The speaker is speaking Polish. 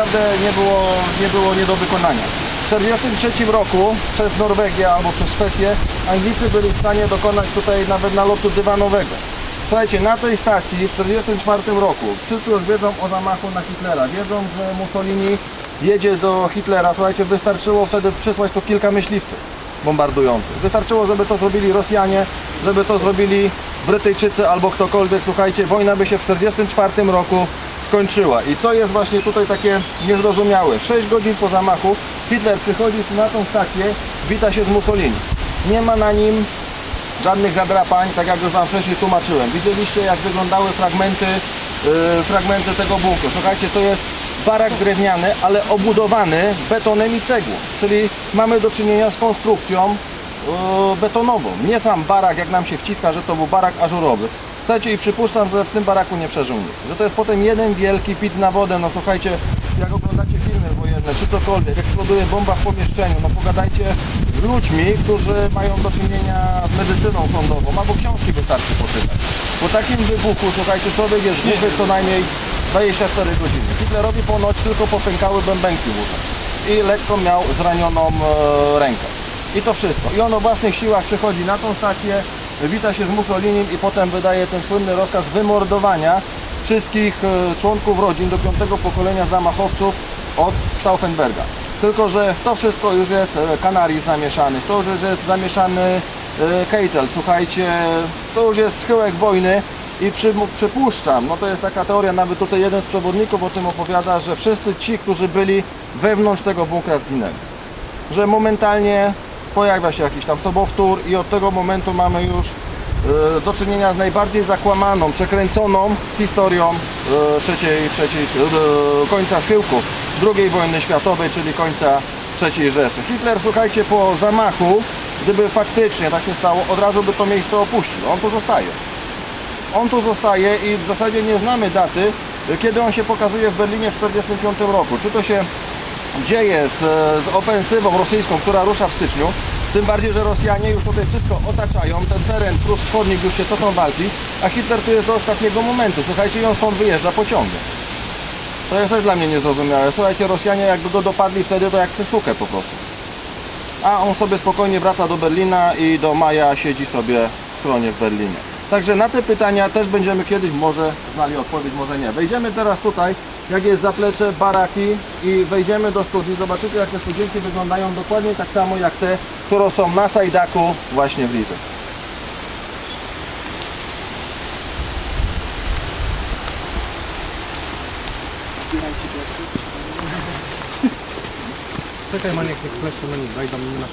naprawdę nie było, nie było nie do wykonania. W 1943 roku przez Norwegię albo przez Szwecję Anglicy byli w stanie dokonać tutaj nawet nalotu dywanowego. Słuchajcie, na tej stacji w 1944 roku wszyscy już wiedzą o zamachu na Hitlera. Wiedzą, że Mussolini jedzie do Hitlera. Słuchajcie, wystarczyło wtedy przysłać tu kilka myśliwców bombardujących. Wystarczyło, żeby to zrobili Rosjanie, żeby to zrobili Brytyjczycy albo ktokolwiek. Słuchajcie, wojna by się w 1944 roku skończyła. I co jest właśnie tutaj takie niezrozumiałe? 6 godzin po zamachu Hitler przychodzi na tą stację, wita się z Mussolini. Nie ma na nim żadnych zadrapań, tak jak już Wam wcześniej tłumaczyłem. Widzieliście jak wyglądały fragmenty, yy, fragmenty tego bunkru. Słuchajcie, to jest barak drewniany, ale obudowany betonem i cegłą. Czyli mamy do czynienia z konstrukcją yy, betonową. Nie sam barak, jak nam się wciska, że to był barak ażurowy. Słuchajcie, i przypuszczam, że w tym baraku nie przeżył nikt. Że to jest potem jeden wielki pic na wodę. No słuchajcie, jak oglądacie filmy wojenne, czy cokolwiek, eksploduje bomba w pomieszczeniu, no pogadajcie z ludźmi, którzy mają do czynienia z medycyną sądową, albo książki wystarczy poczytać. Po takim wybuchu, słuchajcie, człowiek jest głuchy co najmniej 24 godziny. Hitlerowi ponoć tylko popękały bębenki w uszach i lekko miał zranioną e, rękę. I to wszystko. I on o własnych siłach przychodzi na tą stację, wita się z Mussolinim i potem wydaje ten słynny rozkaz wymordowania wszystkich e, członków rodzin do piątego pokolenia zamachowców od Stauffenberga. Tylko, że w to wszystko już jest e, Kanaris zamieszany, w to już jest zamieszany e, Keitel. Słuchajcie, to już jest schyłek wojny i przy, przypuszczam, no to jest taka teoria, nawet tutaj jeden z przewodników o tym opowiada, że wszyscy ci, którzy byli wewnątrz tego bunkra zginęli. Że momentalnie pojawia się jakiś tam sobowtór i od tego momentu mamy już e, do czynienia z najbardziej zakłamaną, przekręconą historią e, trzeciej, trzeciej, e, końca schyłku II wojny światowej, czyli końca III Rzeszy. Hitler, słuchajcie, po zamachu, gdyby faktycznie tak się stało, od razu by to miejsce opuścił. On tu zostaje. On tu zostaje i w zasadzie nie znamy daty, kiedy on się pokazuje w Berlinie w 1945 roku. Czy to się dzieje z, z ofensywą rosyjską, która rusza w styczniu, tym bardziej, że Rosjanie już tutaj wszystko otaczają, ten teren Prus Wschodnich już się toczą walki, a Hitler tu jest do ostatniego momentu. Słuchajcie, i on stąd wyjeżdża pociągiem. To jest też dla mnie niezrozumiałe. Słuchajcie, Rosjanie jakby go dopadli wtedy, to jak psysukę po prostu. A on sobie spokojnie wraca do Berlina i do maja siedzi sobie w schronie w Berlinie. Także na te pytania też będziemy kiedyś może znali odpowiedź, może nie. Wejdziemy teraz tutaj, jak jest zaplecze, baraki i wejdziemy do studni. Zobaczycie, jak te studzienki wyglądają dokładnie tak samo jak te, które są na Sajdaku właśnie w Lizy. Czekaj Maniek, niech kleszcze na wejdą i nie na